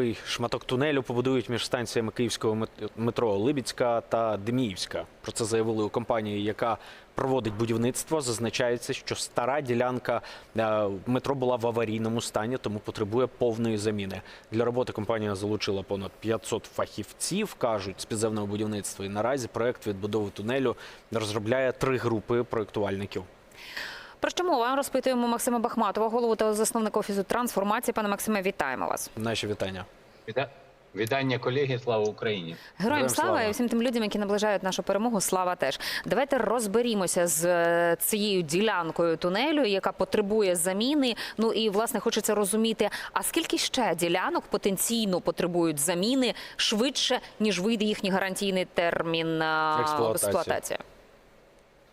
новий шматок тунелю побудують між станціями київського метро Либідська та Деміївська. Про це заявили у компанії, яка проводить будівництво. Зазначається, що стара ділянка е, метро була в аварійному стані, тому потребує повної заміни. Для роботи компанія залучила понад 500 фахівців, кажуть, з підземного будівництва. І наразі проект відбудови тунелю розробляє три групи проєктувальників. Про що мова розпитуємо Максима Бахматова, голову та засновника офісу трансформації. Пане Максиме, вітаємо вас. Наші вітання. Віта- Вітання, колеги, слава Україні. Героям слава. і всім тим людям, які наближають нашу перемогу. Слава теж. Давайте розберімося з е, цією ділянкою тунелю, яка потребує заміни. Ну і власне хочеться розуміти, а скільки ще ділянок потенційно потребують заміни швидше ніж вийде їхній гарантійний термін е, експлуатації?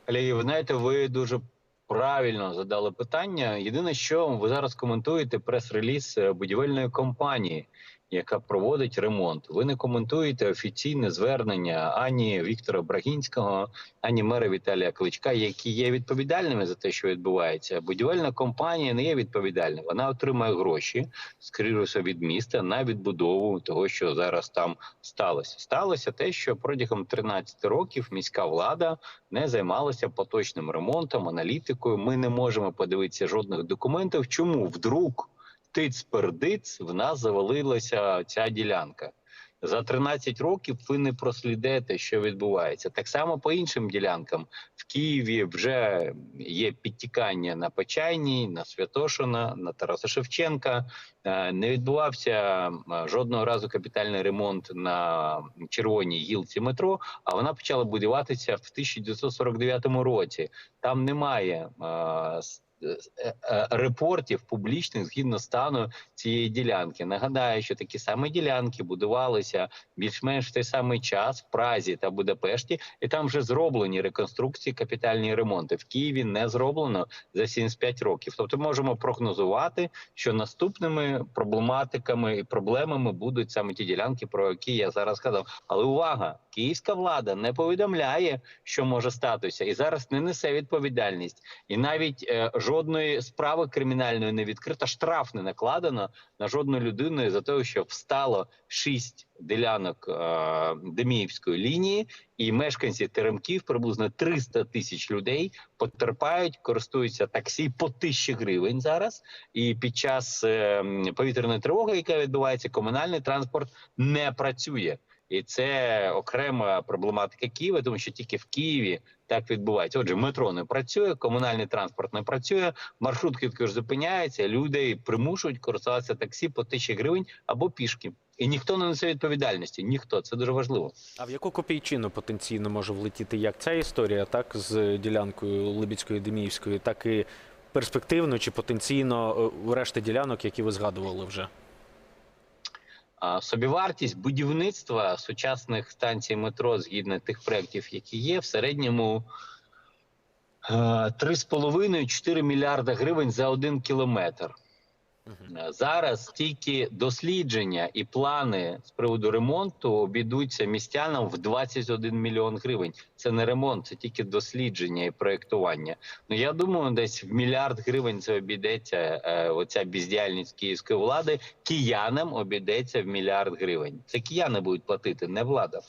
Колеги, ви знаєте, ви дуже правильно задали питання. Єдине, що ви зараз коментуєте прес-реліз е, будівельної компанії, яка проводить ремонт. Ви не коментуєте офіційне звернення ані Віктора Брагінського, ані мера Віталія Кличка, які є відповідальними за те, що відбувається. Будівельна компанія не є відповідальною. Вона отримує гроші, скоріше від міста на відбудову того, що зараз там сталося. Сталося те, що протягом 13 років міська влада не займалася поточним ремонтом, аналітикою. Ми не можемо подивитися жодних документів. Чому вдруг тиць-пердиць в нас завалилася ця ділянка? За 13 років ви не прослідите, що відбувається. Так само по іншим ділянкам в Києві вже є підтікання на Почайній, на Святошина, на Тараса Шевченка. Е, Не відбувався е, жодного разу капітальний ремонт на червоній гілці метро, а вона почала будуватися в 1949 році. Там немає е, репортів публічних згідно стану цієї ділянки. Нагадаю, що такі самі ділянки будувалися більш-менш в той самий час в Празі та Будапешті, і там вже зроблені реконструкції, капітальні ремонти. В Києві не зроблено за 75 років. Тобто можемо прогнозувати, що наступними проблематиками і проблемами будуть саме ті ділянки, про які я зараз сказав. Але увага, київська влада не повідомляє, що може статися, і зараз не несе відповідальність. І навіть е, жодної справи кримінальної не відкрита, штраф не накладено на жодну людину за те, що встало шість ділянок е, Деміївської лінії, і мешканці Теремків, приблизно 300 тисяч людей, потерпають, користуються таксі по тисячі гривень зараз. І під час е, повітряної тривоги, яка відбувається, комунальний транспорт не працює. І це окрема проблематика Києва, тому що тільки в Києві так відбувається. Отже, метро не працює, комунальний транспорт не працює, маршрутки також зупиняються, людей примушують користуватися таксі по тисячі гривень або пішки. І ніхто не несе відповідальності. Ніхто це дуже важливо. А в яку копійчину потенційно може влетіти як ця історія, так з ділянкою Либідської Деміївської, так і перспективно чи потенційно е, решти ділянок, які ви згадували вже? Собівартість будівництва сучасних станцій метро згідно тих проєктів, які є, в середньому е, 3,5-4 мільярда гривень за один кілометр. Е, Зараз тільки дослідження і плани з приводу ремонту обійдуться містянам в 21 мільйон гривень. Це не ремонт, це тільки дослідження і проєктування. Ну я думаю, десь в мільярд гривень це обійдеться. Е, оця бездіяльність київської влади. Киянам обійдеться в мільярд гривень. Це кияни будуть платити, не влада.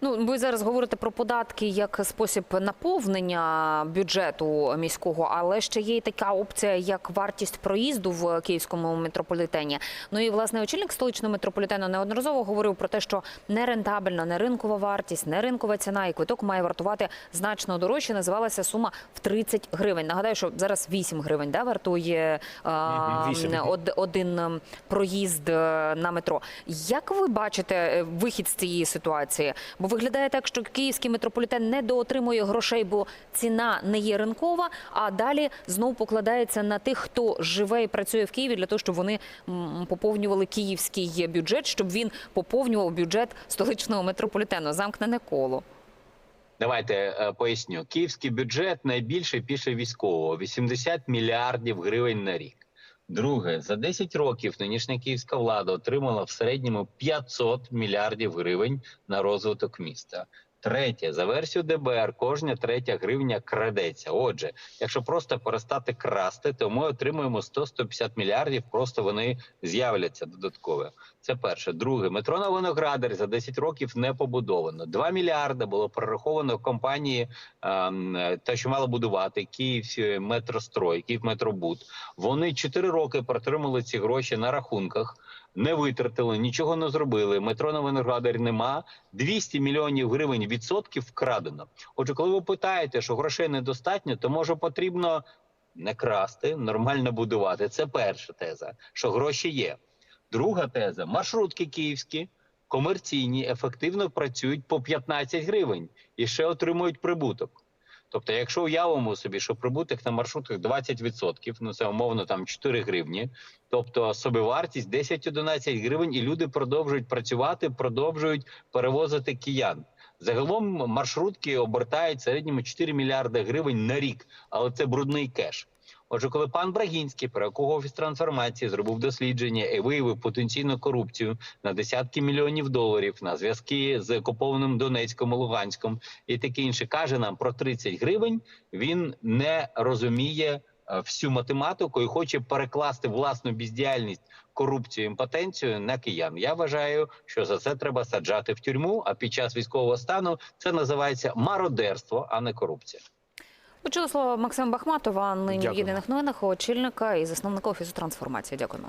Ну, ви зараз говорите про податки як спосіб наповнення бюджету міського, але ще є і така опція, як вартість проїзду в київському метрополітені. Ну і власне очільник столичного метрополітену неодноразово говорив про те, що не рентабельна, не ринкова вартість, не ринкова ціна, і квиток має вартувати значно дорожче. Називалася сума в 30 гривень. Нагадаю, що зараз 8 гривень да, вартує а, од- один проїзд е, на метро. Як ви бачите е, вихід з цієї ситуації? Бо виглядає так, що київський метрополітен недоотримує грошей, бо ціна не є ринкова. А далі знов покладається на тих, хто живе і працює в Києві, для того, щоб вони поповнювали київський бюджет, щоб він поповнював бюджет столичного метрополітену. Замкнене коло. Давайте е, поясню. Київський бюджет найбільший після військового 80 мільярдів гривень на рік. Друге, за 10 років нинішня київська влада отримала в середньому 500 мільярдів гривень на розвиток міста. Третє, за версією ДБР, кожна третя гривня крадеться. Отже, якщо просто перестати красти, то ми отримуємо 100-150 мільярдів. Просто вони з'являться додатково. Це перше. Друге, метро на Виноградар за 10 років не побудовано. 2 мільярди було прораховано компанії, ем, те, що мало будувати Київ метрострой, Київметробуд. Вони 4 роки протримали ці гроші на рахунках. Не витратили, нічого не зробили. Метро на Виноградарі нема. 200 мільйонів гривень відсотків вкрадено. Отже, коли ви питаєте, що грошей недостатньо, то може потрібно не красти, нормально будувати. Це перша теза, що гроші є. Друга теза: маршрутки київські, комерційні, ефективно працюють по 15 гривень і ще отримують прибуток. Тобто, якщо уявимо собі, що прибуток на маршрутах 20%, ну це умовно там 4 гривні, тобто собівартість 10-11 гривень, і люди продовжують працювати, продовжують перевозити киян. Загалом маршрутки обертають середньому 4 мільярди гривень на рік, але це брудний кеш. Отже, коли пан Брагінський, про якого офіс трансформації зробив дослідження і виявив потенційну корупцію на десятки мільйонів доларів на зв'язки з окупованим Донецьком, Луганськом і таке інше, каже нам про 30 гривень. Він не розуміє е, всю математику і хоче перекласти власну бездіяльність, корупцію, імпотенцію на киян. Я вважаю, що за це треба саджати в тюрму. А під час військового стану це називається мародерство, а не корупція. Почули слово Максима Бахматова нині в єдиних новинах, очільника і засновника офісу трансформації. Дякуємо.